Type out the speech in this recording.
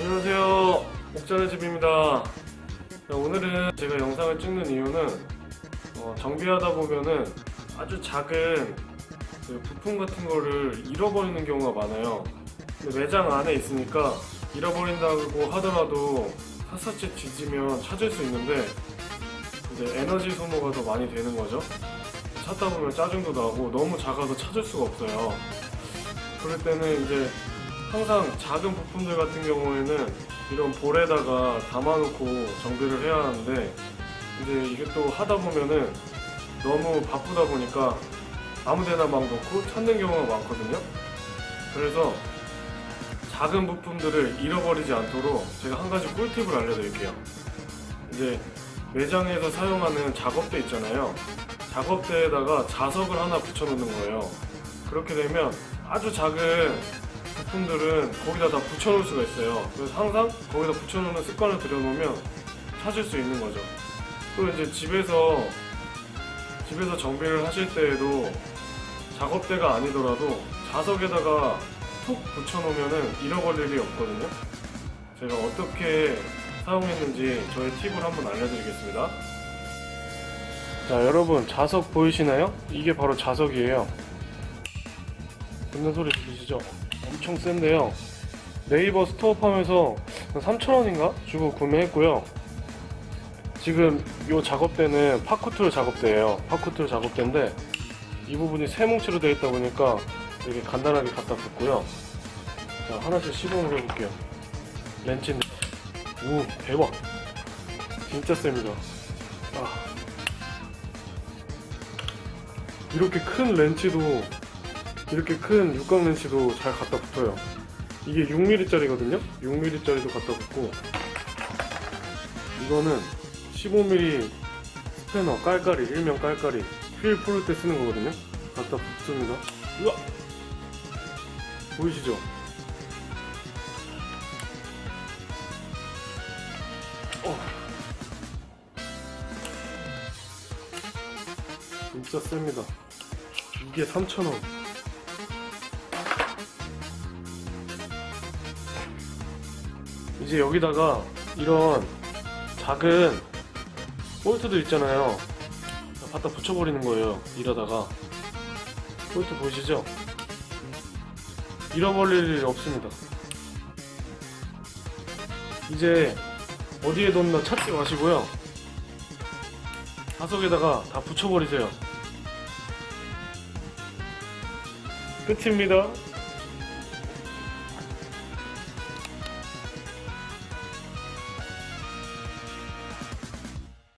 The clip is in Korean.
안녕하세요. 옥자의 집입니다. 자, 오늘은 제가 영상을 찍는 이유는 어, 정비하다 보면은 아주 작은 그 부품 같은 거를 잃어버리는 경우가 많아요. 매장 안에 있으니까 잃어버린다고 하더라도 샅샅이 뒤지면 찾을 수 있는데 이제 에너지 소모가 더 많이 되는 거죠. 찾다 보면 짜증도 나고 너무 작아서 찾을 수가 없어요. 그럴 때는 이제 항상 작은 부품들 같은 경우에는 이런 볼에다가 담아놓고 정비를 해야 하는데 이제 이게 또 하다 보면은 너무 바쁘다 보니까 아무데나 막 놓고 찾는 경우가 많거든요. 그래서 작은 부품들을 잃어버리지 않도록 제가 한 가지 꿀팁을 알려드릴게요. 이제 매장에서 사용하는 작업대 있잖아요. 작업대에다가 자석을 하나 붙여 놓는 거예요. 그렇게 되면 아주 작은 부품들은 거기다 다 붙여놓을 수가 있어요. 그래서 항상 거기다 붙여놓는 습관을 들여놓으면 찾을 수 있는 거죠. 또 이제 집에서 집에서 정비를 하실 때에도 작업대가 아니더라도 자석에다가 톡 붙여놓으면은 잃어버릴 일이 없거든요. 제가 어떻게 사용했는지 저의 팁을 한번 알려드리겠습니다. 자, 여러분 자석 보이시나요? 이게 바로 자석이에요. 듣는 소리 들리시죠? 엄청 센데요. 네이버 스토어팜에서 3,000원인가 주고 구매했고요. 지금 이 작업대는 파쿠툴 작업대예요. 파쿠툴 작업대인데 이 부분이 세 뭉치로 되어 있다 보니까 되게 간단하게 갖다 붙고요. 자, 하나씩 시범을 해볼게요. 렌치인데 오 대박 진짜 셉니다. 아. 이렇게 큰 렌치도 이렇게 큰 육각 렌치도 잘 갖다 붙어요. 이게 6mm짜리거든요. 6mm짜리도 갖다 붙고 이거는 15mm 스패너 깔깔이 일명 깔깔이 휠 풀을 때 쓰는 거거든요. 갖다 붙습니다. 우와 보이시죠? 어. 진짜 셉니다. 이게 3,000원. 이제 여기다가 이런 작은 볼트들 있잖아요. 갖다 붙여버리는 거예요. 이러다가. 볼트 보이시죠? 잃어버릴 일이 없습니다. 이제 어디에 뒀나 찾지 마시고요. 자석에다가 다 붙여버리세요. 끝입니다.